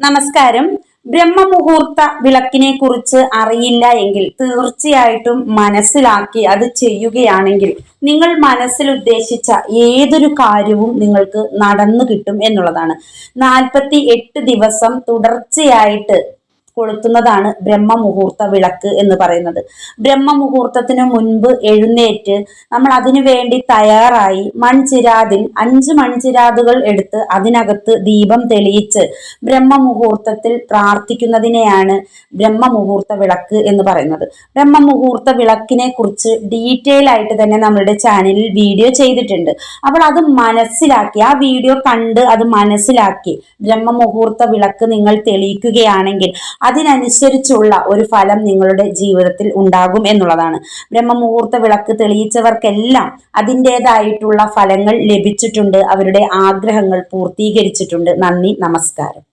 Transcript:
നമസ്കാരം. ബ്രഹ്മമുഹൂർത്ത വിളക്കിനെ കുറിച്ച് അറിയില്ല എങ്കിൽ തീർച്ചയായിട്ടും മനസ്സിലാക്കി അത് ചെയ്യുകയാണെങ്കിൽ നിങ്ങൾ മനസ്സിൽ ഉദ്ദേശിച്ച ഏതൊരു കാര്യവും നിങ്ങൾക്ക് നടന്നു കിട്ടും എന്നുള്ളതാണ്. നാൽപ്പത്തി എട്ട് ദിവസം തുടർച്ചയായിട്ട് കൊളുത്തുന്നതാണ് ബ്രഹ്മമുഹൂർത്ത വിളക്ക് എന്ന് പറയുന്നത്. ബ്രഹ്മമുഹൂർത്തത്തിന് മുൻപ് എഴുന്നേറ്റ് നമ്മൾ അതിനു വേണ്ടി തയ്യാറായി മൺചിരാതിൽ അഞ്ച് മൺചിരാതുകൾ എടുത്ത് അതിനകത്ത് ദീപം തെളിയിച്ച് ബ്രഹ്മമുഹൂർത്തത്തിൽ പ്രാർത്ഥിക്കുന്നതിനെയാണ് ബ്രഹ്മമുഹൂർത്ത വിളക്ക് എന്ന് പറയുന്നത്. ബ്രഹ്മമുഹൂർത്ത വിളക്കിനെ കുറിച്ച് ഡീറ്റെയിൽ ആയിട്ട് തന്നെ നമ്മുടെ ചാനലിൽ വീഡിയോ ചെയ്തിട്ടുണ്ട്. അപ്പോൾ അത് മനസ്സിലാക്കി ആ വീഡിയോ കണ്ട് അത് മനസ്സിലാക്കി ബ്രഹ്മമുഹൂർത്ത വിളക്ക് നിങ്ങൾ തെളിയിക്കുകയാണെങ്കിൽ അതിനനുസരിച്ചുള്ള ഒരു ഫലം നിങ്ങളുടെ ജീവിതത്തിൽ ഉണ്ടാകും എന്നുള്ളതാണ്. ബ്രഹ്മമുഹൂർത്ത വിളക്ക് തെളിയിച്ചവർക്കെല്ലാം അതിന്റെതായിട്ടുള്ള ഫലങ്ങൾ ലഭിച്ചിട്ടുണ്ട്. അവരുടെ ആഗ്രഹങ്ങൾ പൂർത്തീകരിച്ചിട്ടുണ്ട്. നന്ദി നമസ്കാരം.